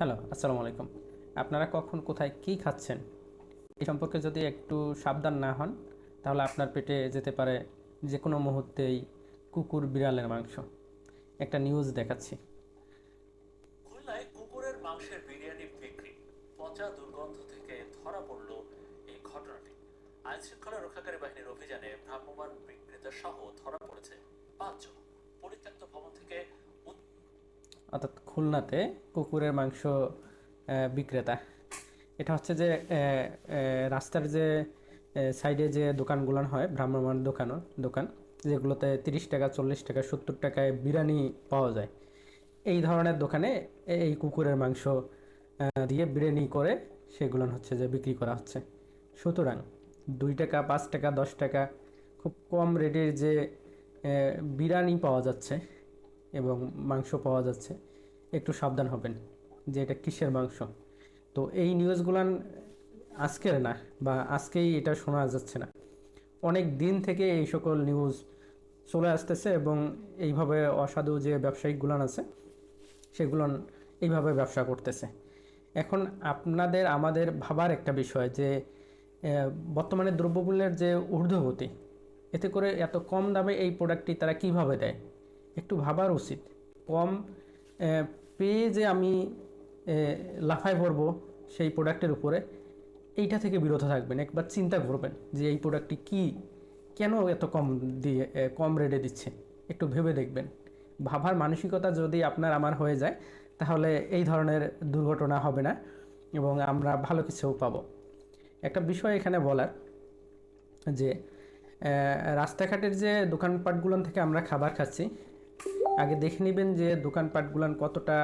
Hello, আসসালামু আলাইকুম। আপনারা কখন, কোথায়, কী খাচ্ছেন? এই সম্পর্কে যদি একটু সাবধান না হন, তাহলে আপনার পেটে যেতে পারে যে কোনো মুহূর্তেই কুকুর বিড়ালের মাংস। একটা নিউজ দেখাচ্ছি। খুলনায় কুকুরের মাংসের বিরিয়ানি বিক্রি। পচা দুর্গন্ধ থেকে ধরা পড়ল এই ঘটনাটি। আইন রক্ষাকারী বাহিনীর অভিযানে ভ্রাম্যমাণ বিক্রেতা সহ ধরা পড়েছে পাঁচজন। পরিত্যক্ত ভবন থেকে অর্থাৎ খুলনাতে কুকুরের মাংস বিক্রেতা। এটা হচ্ছে যে রাস্তার যে সাইডে যে দোকানগুলো হয়, ভ্রাম্যমাণ দোকানও, দোকান, যেগুলোতে তিরিশ টাকা, চল্লিশ টাকা, সত্তর টাকায় বিরিয়ানি পাওয়া যায়। এই ধরনের দোকানে এই কুকুরের মাংস দিয়ে বিরিয়ানি করে সেগুলো হচ্ছে যে বিক্রি করা হচ্ছে। সুতরাং দুই টাকা, পাঁচ টাকা, দশ টাকা, খুব কম রেটের যে বিরিয়ানি পাওয়া যাচ্ছে এবং মাংস পাওয়া যাচ্ছে। একটু সাবধান হবেন যে এটা কিসের মাংস। তো এই নিউজগুলান আজকের না, বা আজকেই এটা শোনা যাচ্ছে না। অনেক দিন থেকে এই সকল নিউজ চলে আসতেছে এবং এইভাবে অসাধু যে ব্যবসায়িকগুলান আছে সেগুলো এইভাবে ব্যবসা করতেছে। এখন আপনাদের, আমাদের ভাবার একটা বিষয় যে বর্তমানে দ্রব্যমূল্যের যে ঊর্ধ্বগতি, এতে করে এত কম দামে এই প্রোডাক্টটি তারা কীভাবে দেয়? একটু ভাবার উচিত। কম পেয়ে যে আমি লাফায় পড়ব সেই প্রোডাক্টের উপরে, এইটা থেকে বিরত থাকবেন, একবার চিন্তা করবেন যে এই প্রোডাক্টটি কি, কেন এত কম দিয়ে কম রেটে দিচ্ছে? একটু ভেবে দেখবেন। ভাবার মানসিকতা যদি আপনার আমার হয়ে যায়, তাহলে এই ধরনের দুর্ঘটনা হবে না এবং আমরা ভালো কিছুও পাবো। একটা বিষয় এখানে বলার যে রাস্তাঘাটের যে দোকানপাটগুলো থেকে আমরা খাবার খাচ্ছি আগে দেখে নেবেন যে দোকানপাটগুলান কতটা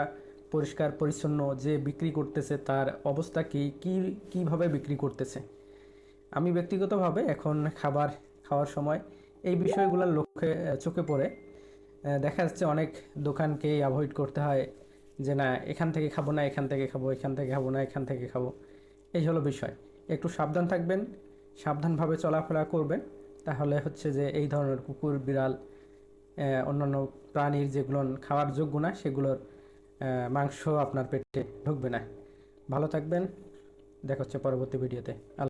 পরিষ্কার, পরিচ্ছন্ন, যে বিক্রি করতেছে তার অবস্থা কি কি, কীভাবে বিক্রি করতেছে। আমি ব্যক্তিগতভাবে এখন খাবার খাওয়ার সময় এই বিষয়গুলোর লক্ষ্যে চোখে পড়ে। দেখা যাচ্ছে অনেক দোকানকে অ্যাভয়েড করতে হয় যে না, এখান থেকে খাব না, এখান থেকে খাব, এখান থেকে খাব না, এখান থেকে খাব। এই হলো বিষয়। একটু সাবধান থাকবেন, সাবধানভাবে চলাফেরা করবেন, তাহলে হচ্ছে যে এই ধরনের কুকুর, বিড়াল অন্যান্য প্রাণীর যেগুলো খাওয়ার যোগ্য না, সেগুলোর মাংস আপনার পেটে ঢুকবে না। ভালো থাকবেন। দেখা হচ্ছে পরবর্তী ভিডিওতে।